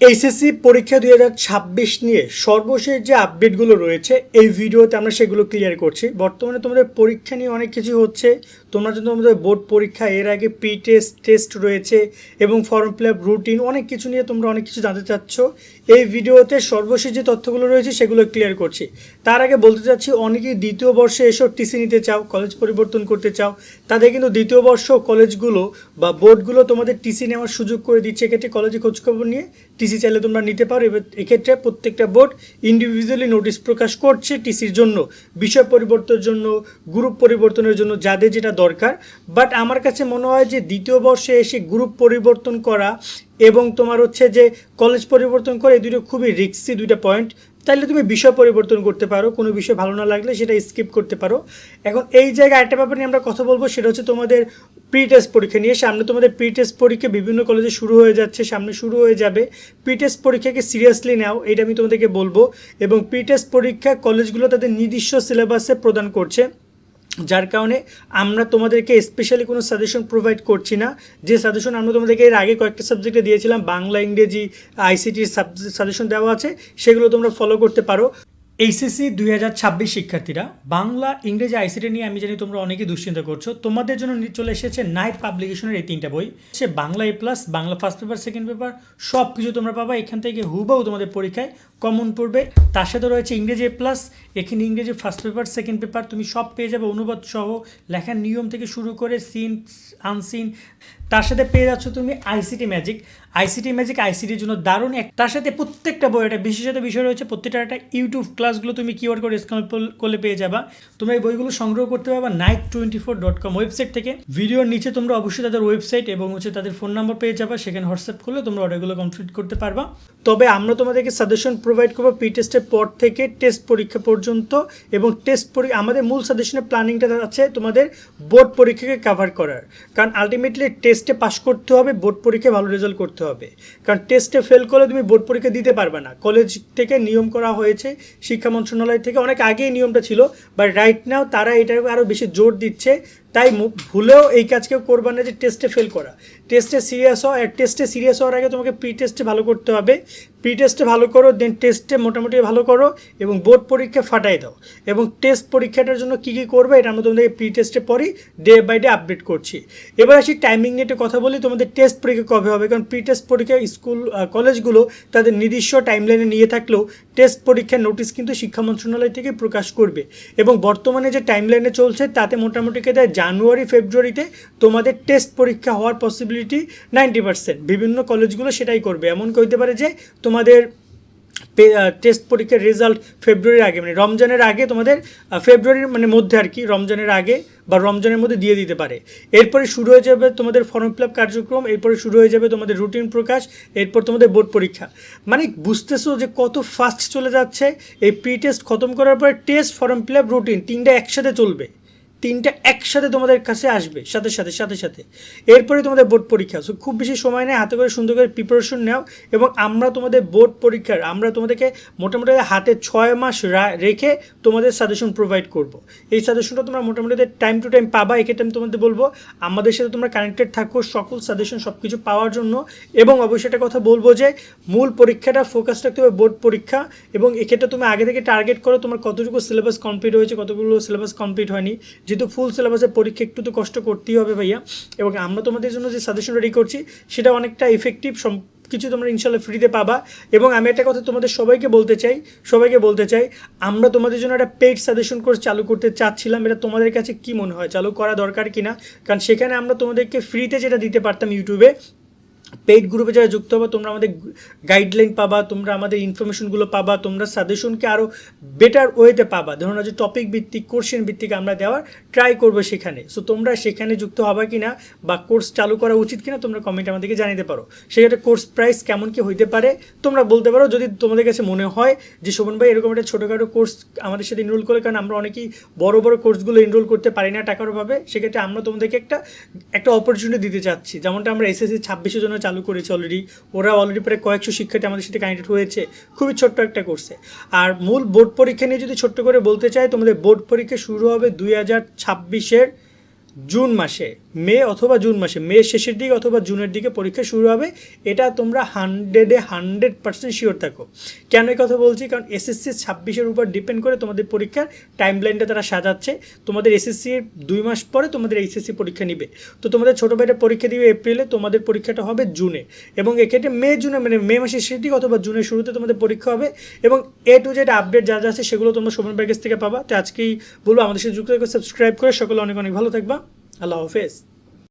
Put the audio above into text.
HSC পরীক্ষা দুই হাজার ছাব্বিশ নিয়ে সর্বশেষ যে আপডেটগুলো রয়েছে, এই ভিডিওতে আমরা সেগুলো ক্লিয়ার করছি। বর্তমানে তোমাদের পরীক্ষা নিয়ে অনেক কিছু হচ্ছে। তোমরা যদি তোমাদের বোর্ড পরীক্ষা, এর আগে প্রি টেস্ট টেস্ট রয়েছে এবং ফর্ম ফিল আপ রুটিন অনেক কিছু নিয়ে তোমরা অনেক কিছু জানতে চাচ্ছ। এই ভিডিওতে সর্বশেষ যে তথ্যগুলো রয়েছে সেগুলো ক্লিয়ার করছি। তার আগে বলতে চাচ্ছি, অনেকেই দ্বিতীয় বর্ষে এসব টিসি নিতে চাও কলেজ পরিবর্তন করতে চাও, তাদের কিন্তু দ্বিতীয় বর্ষ কলেজগুলো বা বোর্ডগুলো তোমাদের টিসি নেওয়ার সুযোগ করে দিচ্ছে। এক্ষেত্রে কলেজে খোঁজখবর নিয়ে টিসি চাইলে তোমরা নিতে পারো। এবার এক্ষেত্রে প্রত্যেকটা বোর্ড ইন্ডিভিজুয়ালি নোটিশ প্রকাশ করছে টিসির জন্য। বিষয় পরিবর্তনের জন্য গ্রুপ পরিবর্তনের জন্য, যাদের যেটা দরকার বাট আমার কাছে মনে হয় যে দ্বিতীয় বর্ষে এসে গ্রুপ পরিবর্তন করা এবং তোমার হচ্ছে যে কলেজ পরিবর্তন করে, এই দুটো খুবই রিক্সি দুইটা পয়েন্ট তাইলে তুমি বিষয় পরিবর্তন করতে পারো, কোনো বিষয় ভালো না লাগলে সেটা স্কিপ করতে পারো। এখন এই জায়গায় একটা ব্যাপার নিয়ে আমরা কথা বলব, সেটা হচ্ছে তোমাদের প্রি টেস্ট পরীক্ষা নিয়ে। সামনে তোমাদের প্রি টেস্ট পরীক্ষা বিভিন্ন কলেজে শুরু হয়ে যাচ্ছে, সামনে শুরু হয়ে যাবে। প্রি টেস্ট পরীক্ষাকে সিরিয়াসলি নাও, এটা আমি তোমাদেরকে বলব। এবং প্রি টেস্ট পরীক্ষা কলেজগুলো তাদের নির্দিষ্ট সিলেবাসে প্রদান করছে। যার কারণে আমরা তোমাদেরকে স্পেশালি কোনো সাজেশন প্রোভাইড করছি না। যে সাজেশন আমরা তোমাদেরকে এর আগে কয়েকটা সাবজেক্টে দিয়েছিলাম, বাংলা, ইংরেজি আইসিটির সাজেশন দেওয়া আছে, সেগুলো তোমরা ফলো করতে পারো। এইচএসসি দুই হাজার ছাব্বিশ শিক্ষার্থীরা, বাংলা, ইংরেজি আইসিটি নিয়ে আমি জানি তোমরা অনেকে দুশ্চিন্তা করছ। তোমাদের জন্য চলে এসেছে নাইট পাবলিকেশনের এই তিনটা বই। সে Bangla A plus Bangla first paper second paper সব কিছু তোমরা পাবা। এখান থেকে হুবাও তোমাদের পরীক্ষায় কমন পড়বে। তার সাথে রয়েছে ইংরেজি এ প্লাস এখানে ইংরেজি ফার্স্ট পেপার সেকেন্ড পেপার তুমি সব পেয়ে যাবে অনুবাদ সহ লেখার নিয়ম থেকে শুরু করে সিন আনসিন তার সাথে পেয়ে যাচ্ছ তুমি আইসিটি ম্যাজিক আইসিটি ম্যাজিক আইসিটির জন্য দারুণ এক তার সাথে প্রত্যেকটা বই, একটা বিশেষত বিষয় রয়েছে প্রত্যেকটা একটা ইউটিউব ক্লাসগুলো তুমি কিওয়ার্ড করে স্ক্যান করলে পেয়ে যাবা। তোমরা এই বইগুলো সংগ্রহ করতে পারবা night twenty four dot com website থেকে। ভিডিওর নিচে তোমরা অবশ্যই তাদের ওয়েবসাইট এবং হচ্ছে তাদের ফোন নাম্বার পেয়ে যাবা, সেখানে হোয়াটসঅ্যাপ করলে তোমরা অর্ডারগুলো কমপ্লিট করতে পারবা। তবে আমরা তোমাদেরকে সাজেশন প্রোভাইড করব প্রি টেস্টের পর থেকে টেস্ট পরীক্ষা পর্যন্ত এবং টেস্ট পরীক্ষা আমাদের মূল সাজেশনের প্ল্যানিংটা আছে তোমাদের বোর্ড পরীক্ষাকে কাভার করার। কারণ আলটিমেটলি টেস্টে পাস করতে হবে বোর্ড পরীক্ষায় ভালো রেজাল্ট করতে হবে। কারণ টেস্টে ফেল করলে তুমি বোর্ড পরীক্ষা দিতে পারবে না। কলেজ থেকে নিয়ম করা হয়েছে শিক্ষা মন্ত্রণালয় থেকে অনেক আগেই নিয়মটা ছিল বাট রাইট নাও তারা এটার আরও বেশি জোর দিচ্ছে তাই ভুলেও এই কাজ কেউ করবে না যে টেস্টে ফেল করা। টেস্টে সিরিয়াস হওয়া আর টেস্টে সিরিয়াস হওয়ার আগে তোমাকে প্রি টেস্টে ভালো করতে হবে। প্রি টেস্টে ভালো করো দেন টেস্টে মোটামুটি ভালো করো এবং বোর্ড পরীক্ষা ফাটাই দাও। এবং টেস্ট পরীক্ষাটার জন্য কী কী করবে এটা আমরা তোমাদের প্রি টেস্টে পরই ডে বাই ডে আপডেট করছি। এবার আসি টাইমিং নিয়ে কথা বলি, তোমাদের টেস্ট পরীক্ষা কবে হবে? কারণ প্রি টেস্ট পরীক্ষা স্কুল কলেজগুলো তাদের নির্দিষ্ট টাইমলাইনে নিয়ে থাকলেও টেস্ট পরীক্ষার নোটিশ কিন্তু শিক্ষা মন্ত্রণালয় থেকে প্রকাশ করবে। এবং বর্তমানে যে টাইমলাইনে চলছে তাতে মোটামুটি দেয় জানুয়ারি, ফেব্রুয়ারিতে তোমাদের টেস্ট পরীক্ষা হওয়ার পসিবিলিটি নাইনটি পার্সেন্ট বিভিন্ন কলেজগুলো সেটাই করবে। এমন হইতে পারে যে তোমাদের টেস্ট পরীক্ষার রেজাল্ট ফেব্রুয়ারির আগে। মানে রমজানের আগে তোমাদের ফেব্রুয়ারির মানে মধ্যে আর কি, রমজানের আগে বা রমজানের মধ্যে দিয়ে দিতে পারে। এরপরে শুরু হয়ে যাবে তোমাদের ফর্ম ফিল আপ কার্যক্রম, এরপরে শুরু হয়ে যাবে তোমাদের রুটিন প্রকাশ, এরপর তোমাদের বোর্ড পরীক্ষা। মানে বুঝতেছো যে কত ফাস্ট চলে যাচ্ছে? এই প্রি টেস্ট খতম করার পরে test form fill up routine তিনটা একসাথে চলবে। তিনটা একসাথে তোমাদের কাছে আসবে, সাথে সাথে সাথে সাথে। এরপরে তোমাদের বোর্ড পরীক্ষা। সো খুব বেশি সময় নেই, হাতে করে সুন্দর করে প্রিপারেশন নাও এবং আমরা তোমাদের বোর্ড পরীক্ষার, আমরা তোমাদেরকে মোটামুটি হাতে ছয় মাস রেখে তোমাদের সাজেশন প্রোভাইড করব। এই সাজেশনটা তোমরা মোটামুটি টাইম টু টাইম পাবা এক্ষেত্রে আমি তোমাদের বলব। আমাদের সাথে তোমরা কানেক্টেড থাকো, সকল সাজেশন সব কিছু পাওয়ার জন্য এবং অবশ্যই একটা কথা বলব যে, মূল পরীক্ষাটা ফোকাস রাখতে হবে বোর্ড পরীক্ষা এবং এক্ষেত্রে তুমি আগে থেকে টার্গেট করো, তোমার কতটুকু সিলেবাস কমপ্লিট হয়েছে, কতগুলো সিলেবাস কমপ্লিট হয়নি। যেহেতু ফুল সিলেবাসের পরীক্ষা একটু তো কষ্ট করতেই হবে ভাইয়া। এবং আমরা তোমাদের জন্য যে সাজেশন রেডি করছি, সেটা অনেকটা ইফেক্টিভ কিছু তোমরা ইনশাল্লাহ ফ্রিতে পাবা। এবং আমি একটা কথা তোমাদের সবাইকে বলতে চাই, সবাইকে বলতে চাই, আমরা তোমাদের জন্য একটা পেইড সাজেশন কোর্স চালু করতে চাচ্ছিলাম, এটা তোমাদের কাছে কি মনে হয়? চালু করা দরকার কিনা? কারণ সেখানে আমরা তোমাদেরকে ফ্রিতে যেটা দিতে পারতাম ইউটিউবে পেইড গ্রুপে যারা যুক্ত হবে, তোমরা আমাদের গাইডলাইন পাবা, তোমরা আমাদের ইনফরমেশনগুলো পাবা, তোমরা সাজেশনকে আরও বেটার ওয়েতে পাবা। ধরুন যে টপিক ভিত্তিক কোর্সেন ভিত্তিক আমরা দেওয়ার ট্রাই করব সেখানে। সো তোমরা সেখানে যুক্ত হবা কিনা বা কোর্স চালু করা উচিত কিনা, তোমরা কমেন্ট আমাদেরকে জানিতে পারো। সেক্ষেত্রে কোর্স প্রাইস কেমন কি হইতে পারে, তোমরা বলতে পারো। যদি তোমাদের কাছে মনে হয় যে, শোভন ভাই, এরকম একটা ছোটোখাটো কোর্স আমাদের সাথে এনরোল করে, কারণ আমরা অনেকেই বড় বড় কোর্সগুলো এনরোল করতে পারি না টাকার অভাবে, সেক্ষেত্রে আমরা তোমাদেরকে একটা একটা অপরচুনিটি দিতে চাচ্ছি। যেমনটা আমরা এসএসসি ছাব্বিশের জন্য চালু করেছি অলরেডি ওরা অলরেডি প্রায় কয়েকশো শিক্ষার্থী আমাদের সাথে কানেক্টেড হয়েছে। খুবই ছোট্ট একটা কোর্সে আর মূল বোর্ড পরীক্ষা নিয়ে যদি ছোট্ট করে বলতে চাই, তোমাদের বোর্ড পরীক্ষা শুরু হবে দুই হাজার ছাব্বিশের জুন মাসে, মে অথবা জুন মাসে, মে শেষের দিকে অথবা জুনের দিকে পরীক্ষা শুরু হবে, এটা তোমরা হান্ড্রেডে হান্ড্রেড পার্সেন্ট শিওর থাকো। কেন এই কথা বলছি? কারণ এসএসসি ছাব্বিশের উপর ডিপেন্ড করে তোমাদের পরীক্ষার টাইম লাইনটা তারা সাজাচ্ছে। তোমাদের এসএসসির দুই মাস পরে তোমাদের এইচএসসি পরীক্ষা নিবে। তো তোমাদের ছোটো ভাইটা পরীক্ষা দিবে এপ্রিলে তোমাদের পরীক্ষাটা হবে জুনে এবং এক্ষেত্রে মে জুনে মানে মে মাসের শেষের দিকে অথবা জুনের শুরুতে তোমাদের পরীক্ষা হবে। এবং এ টু জেড আপডেট যা যা আছে সেগুলো তোমরা ভাইয়ের কাছ থেকে পাবা। তো আজকেই বলব, আমাদের সাথে যুক্ত সাবস্ক্রাইব করে সকলে অনেক অনেক ভালো থাকবা। আল্লাহ হাফেজ